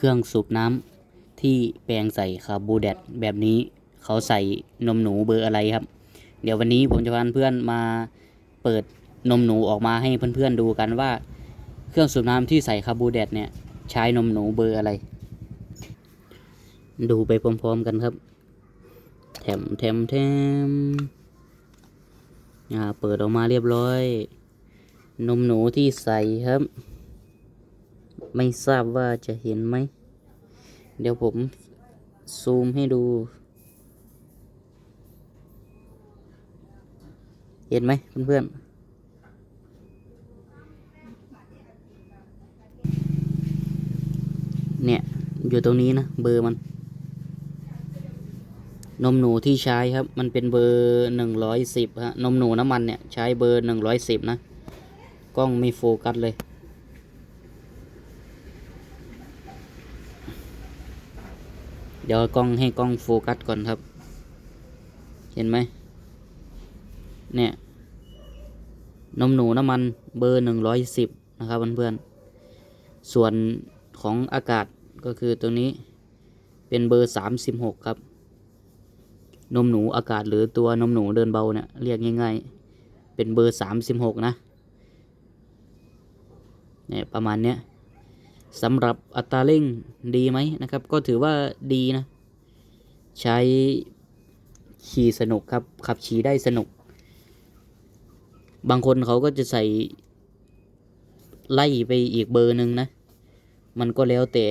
เครื่องสูบน้ำที่แปลงใส่คาร์บูแดดแบบนี้เขาใส่นมหนูเบอร์อะไรครับ เดี๋ยววันนี้ผมจะพาเพื่อนมาเปิดนมหนูออกมาให้เพื่อนๆดูกันว่า เครื่องสูบน้ำที่ใส่คาร์บูแดดเนี่ยใช้นมหนูเบอร์อะไร ดูไปพร้อมๆกันครับแถมแถมแถมอ่าเปิดออกมาเรียบร้อย นมหนูที่ใส่ครับ ไม่ทราบว่าจะเห็นไหม เดี๋ยวผมซูมให้ดู เห็นไหมเพื่อนๆเนี่ย อยู่ตรงนี้นะ เบอร์มัน นมหนูที่ใช้ครับ มันเป็นเบอร์หนึ่งร้อยสิบฮะ นมหนูน้ำมันเนี่ย ใช้เบอร์หนึ่งร้อยสิบนะ กล้องไม่โฟกัสเลย เดี๋ยวกล้องให้กล้องโฟกัสก่อนครับ เห็นไหม เนี่ย นมหนูน้ำมันเบอร์หนึ่งร้อยสิบนะครับเพื่อนๆ ส่วนของอากาศก็คือตัวนี้เป็นเบอร์สามสิบหกครับ นมหนูอากาศหรือตัวนมหนูเดินเบาเนี่ยเรียกง่าย ๆ เป็นเบอร์สามสิบหกนะ เนี่ยประมาณเนี้ย สำหรับอัตราเร่งดีไหมนะครับ ก็ถือว่าดีนะ ใช้ขี่สนุกครับ ขับขี่ได้สนุก บางคนเขาก็จะใส่ไล่ไปอีกเบอร์หนึ่งนะ มันก็แล้วแต่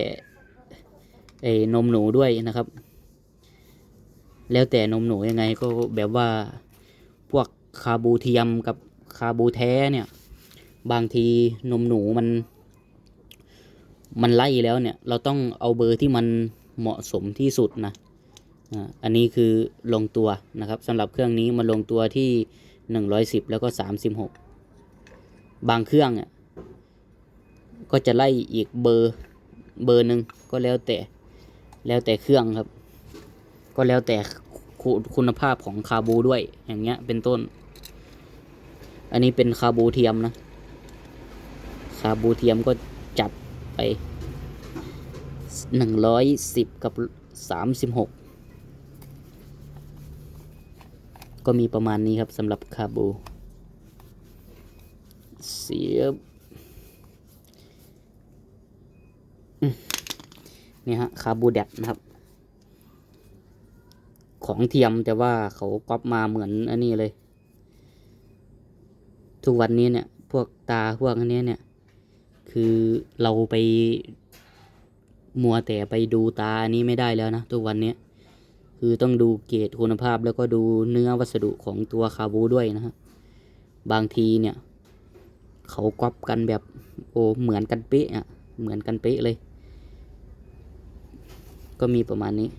ไอ้นมหนูด้วยนะครับ แล้วแต่นมหนูยังไงก็แบบว่าพวกคาบูเทียมกับคาบูแท้เนี่ย บางทีนมหนูมัน มันไล่แล้วเนี่ย เราต้องเอาเบอร์ที่มันเหมาะสมที่สุดนะอันนี้คือลงตัวนะครับสำหรับเครื่องนี้มันลงตัวที่หนึ่งร้อยสิบแล้วก็สามสิบหกบางเครื่องอะก็จะไล่อีกเบอร์เบอร์หนึ่งก็แล้วแต่แล้วแต่เครื่องครับ ก็แล้วแต่คุคุณภาพของคาบูด้วยอย่างเงี้ยเป็นต้น อันนี้เป็นคาบูเทียมนะ คาบูเทียมก็ ไปหนึ่งร้อยสิบกับสามสิบหกก็มีประมาณนี้ครับสำหรับคาบู เสียบนี่ฮะคาบูแดดนะครับ ของเทียมแต่ว่าเขาก๊อปมาเหมือนอันนี้เลย ทุกวันนี้เนี่ย พวกตาพวกอันนี้เนี่ย คือเราไปมัวแต่ไปดูตาอันนี้ไม่ได้แล้วนะทุกวันนี้คือต้องดูเกรดคุณภาพแล้วก็ดูเนื้อวัสดุของตัวคาบูด้วยนะฮะบางทีเนี่ย เขาก๊อปกันแบบโอ้เหมือนกันเป๊ะอะเหมือนกันเป๊ะเลย ก็มีประมาณนี้